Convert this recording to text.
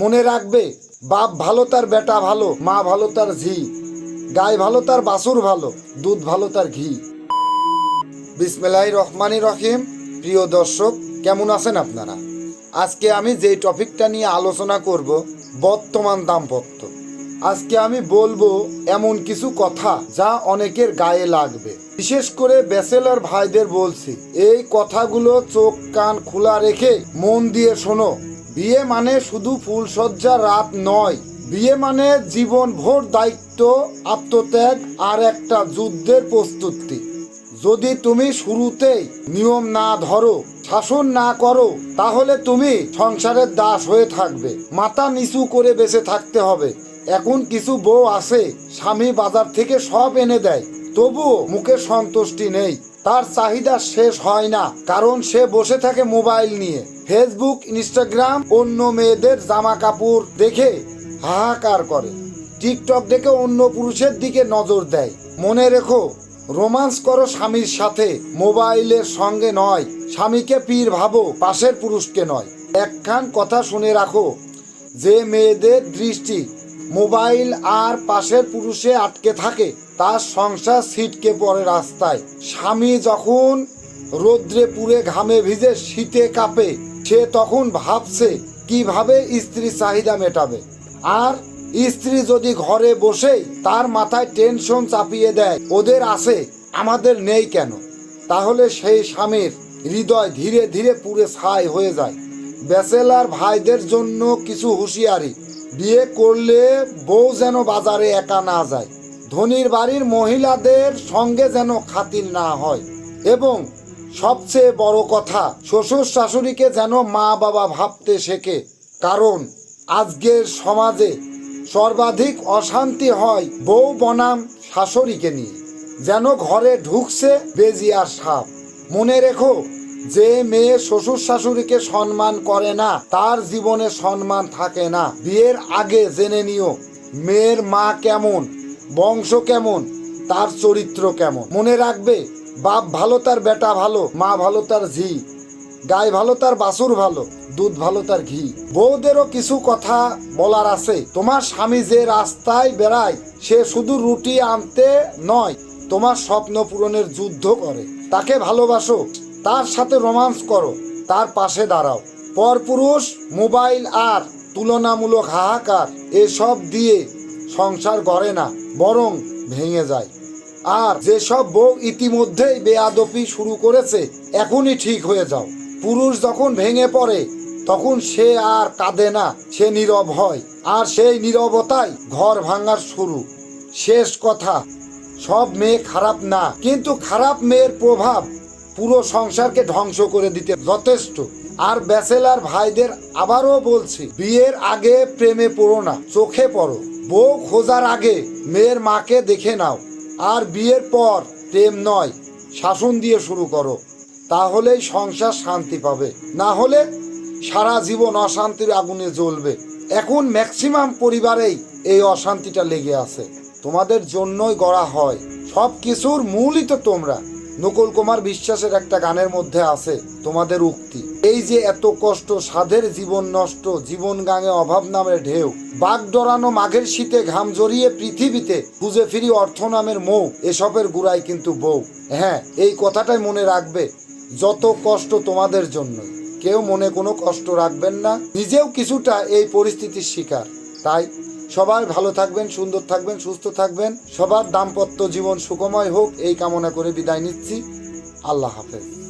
মনে রাখবে, বাপ ভালো তার বেটা ভালো, মা ভালো তার ঝি গায়ে ভালো তার বাছুর ভালো, দুধ ভালো তার ঘি। বিসমেলাই রহমানি রহিম। প্রিয় দর্শক, কেমন আছেন আপনারা? আজকে আমি যেই টপিকটা নিয়ে আলোচনা করব, বর্তমান দাম্পত্য। আজকে আমি বলব এমন কিছু কথা যা অনেকের গায়ে লাগবে। বিশেষ করে ব্যাচেলর ভাইদের বলছি, এই কথাগুলো চোখ কান খোলা রেখে মন দিয়ে শোনো। বিয়ে মানে শুধু ফুলসজ্জা রাত নয়। বিয়ে মানে জীবন ভোর দায়িত্ব, আত্মত্যাগ আর একটা যুদ্ধের প্রস্তুতি। যদি তুমি শুরুতেই নিয়ম না ধরো, শাসন না করো, তাহলে তুমি সংসারের দাস হয়ে থাকবে। মাথা নিচু করে বেঁচে থাকতে হবে। এখন কিছু বউ আছে, স্বামী বাজার থেকে সব এনে দেয়। তবুও মুখে সন্তুষ্টি নেই। তার চাহিদা শেষ হয় না, কারণ সে বসে থাকে মোবাইল নিয়ে। ফেসবুক, ইনস্টাগ্রাম, অন্য মেয়েদের জামা কাপড় দেখে হাহাকার করে। টিকটক দেখে অন্য পুরুষের দিকে নজর দেয়। মনে রেখো, রোমান্স করো স্বামীর সাথে, মোবাইলের সঙ্গে নয়। স্বামীকে পীর ভাবো, পাশের পুরুষকে নয়। একখান কথা শুনে রাখো, যে মেয়েদের দৃষ্টি মোবাইল আর পাশের পুরুষে আটকে থাকে। তার সংসার ছিটকে পড়ে রাস্তায়। স্বামী যখন রোদ্রে পুড়ে ঘামে ভিজে শীতে কাঁপে, সে তখন ভাবছে, কীভাবে স্ত্রী চাহিদা মেটাবে? আর স্ত্রী যদি ঘরে বসেই তার মাথায় টেনশন চাপিয়ে দেয়, ওদের আছে, আমাদের নেই কেন? তাহলে সেই স্বামীর হৃদয় ধীরে ধীরে পুড়ে ছাই হয়ে যায়। ব্যাচেলার ভাইদের জন্য কিছু হুঁশিয়ারি। বিয়ে করলে বউ যেন বাজারে একা না যায়। ধনির বাড়ির মহিলাদের সঙ্গে যেন খাতির না হয়। এবং সবচেয়ে বড় কথা, শ্বশুর শাশুড়িকে যেন মা বাবা ভাবতে শেখে। কারণ আজকের সমাজে সর্বাধিক অশান্তি হয় বউ বনাম শাশুড়িকে নিয়ে। যেন ঘরে ঢুকছে বেজিয়ার সাপ। মনে রেখো যে মেয়ে শ্বশুর শাশুড়িকে সম্মান করে না, তার জীবনে সম্মান থাকে না। বিয়ের আগে জেনে নিও, মেয়ের মা কেমন, বংশ কেমন, তার চরিত্র কেমন। মনে রাখবে, বাপ ভালো তার বেটা ভালো, মা ভালো তার ঝি গায়ে ভালো তার বাছুর ভালো, দুধ ভালো তার ঘি। বউদেরও কিছু কথা বলার আছে। তোমার স্বামী যে রাস্তায় বেড়ায়, সে শুধু রুটি আনতে নয়, তোমার স্বপ্ন পূরণের যুদ্ধ করে। তাকে ভালোবাসো তার সাথে রোমান্স করো, তার পাশে দাঁড়াও। পরপুরুষ মোবাইল আর তুলনামূলক হাহাকার, এসব দিয়ে সংসার গড়ে না, বরং ভেঙে যায়। আর যেসব বউ ইতিমধ্যেই বেয়াদপি শুরু করেছে, এখনই ঠিক হয়ে যাও। পুরুষ যখন ভেঙে পড়ে, তখন সে আর কাঁদে না, সে নীরব হয়। আর সেই নীরবতাই ঘর ভাঙার শুরু। শেষ কথা, সব মেয়ে খারাপ না, কিন্তু খারাপ মেয়ের প্রভাব পুরো সংসারকে ধ্বংস করে দিতে যথেষ্ট। আর ব্যাচেলার ভাইদের আবারও বলছি, বিয়ের আগে প্রেমে পড়ো না, চোখে পড়ো। বউ খোঁজার আগে মেয়ের মাকে দেখে নাও। আর বিয়ের পর প্রেম নয়, শাসন দিয়ে শুরু করো। তাহলেই সংসার শান্তি পাবে। না হলে সারা জীবন অশান্তির আগুনে জ্বলবে। এখন ম্যাক্সিমাম পরিবারেই এই অশান্তিটা লেগে আছে। তোমাদের জন্যই গড়া হয়। সব কিছুর মূলই তো তোমরা। নকুল কুমার বিশ্বাসের একটা গানের মধ্যে আছে তোমাদের উক্তি। এই যে এত কষ্ট, সাধের জীবন নষ্ট, জীবন গাঙে অভাব নামের ঢেউ, বাঘ ডরানো মাঘের শীতে ঘাম জড়িয়ে পৃথিবীতে খুঁজে ফিরি অর্থ নামের মৌ, এসবের গুড়াই কিন্তু বউ। হ্যাঁ এই কথাটাই মনে রাখবে যত কষ্ট তোমাদের জন্যই। কেউ মনে কোনো কষ্ট রাখবেন না, নিজেও কিছুটা এই পরিস্থিতির শিকার। তাই সবাই ভালো থাকবেন, সুন্দর থাকবেন, সুস্থ থাকবেন। সবার দাম্পত্য জীবন সুখময় হোক, এই কামনা করে বিদায় নিচ্ছি। আল্লাহ হাফেজ।